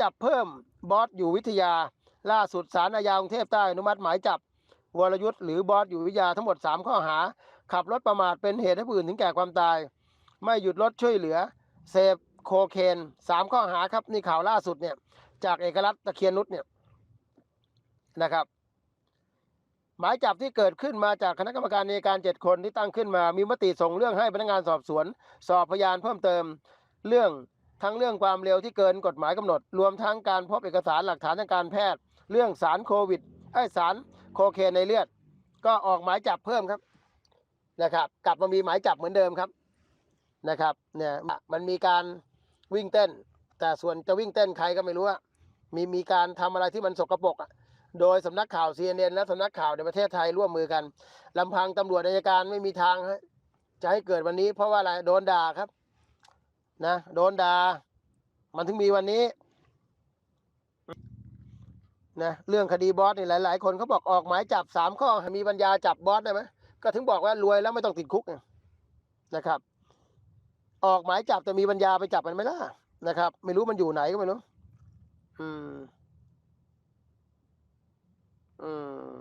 จับเพิ่มบอสอยู่วิทยา ล่าสุดสารอาญากรุงเทพใต้อนุมัติหมายจับ วรยุทธ์หรือบอสอยู่วิทยาทั้งหมด 3 ข้อหา ขับรถประมาทเป็นเหตุให้ผู้อื่นถึงแก่ความตาย ไม่หยุดรถช่วยเหลือ เสพโคเคนสามข้อหาครับนี่ข่าวล่าสุดเนี่ยจากเอกรัฐตะเคียนนุชเนี่ยนะครับหมายจับที่เกิดขึ้นมาจากคณะกรรมการในการเจ็ดคนที่ตั้งขึ้นมา มีมติส่งเรื่องให้พนักงานสอบสวน สอบพยานเพิ่มเติม เรื่อง ทั้งเรื่องความเร็วที่เกินกฎหมายกำหนด รวมทั้งการพบเอกสารหลักฐานทางการแพทย์ เรื่องสารโควิดไอ้สารโคเคนในเลือด ก็ออกหมายจับเพิ่มครับนะครับ กลับมามีหมายจับเหมือนเดิมครับนะครับเนี่ยมันมีการวิ่งเต้น แต่ส่วนจะวิ่งเต้นใครก็ไม่รู้อะมีมีการทำอะไรที่มันสกปรกอะโดยสำนักข่าว CNN และสำนักข่าวในประเทศไทยร่วมมือกันลำพังตำรวจอัยการไม่มีทางจะให้เกิดวันนี้เพราะว่าอะไรโดนด่าครับ นะโดนดา่ามันถึงมีวันนี้นะเรื่องคดีบอสนี่หลาย ๆ คนเขาบอกออกหมายจับสามข้อมีปัญญาจับบอสได้ไหมก็ถึงบอกว่ารวยแล้วไม่ต้องติดคุกนะครับ ออกหมายจับแต่มีปัญญาไปจับมันไหมล่ะนะครับ ไม่รู้มันอยู่ไหนก็ไม่รู้อืมอืม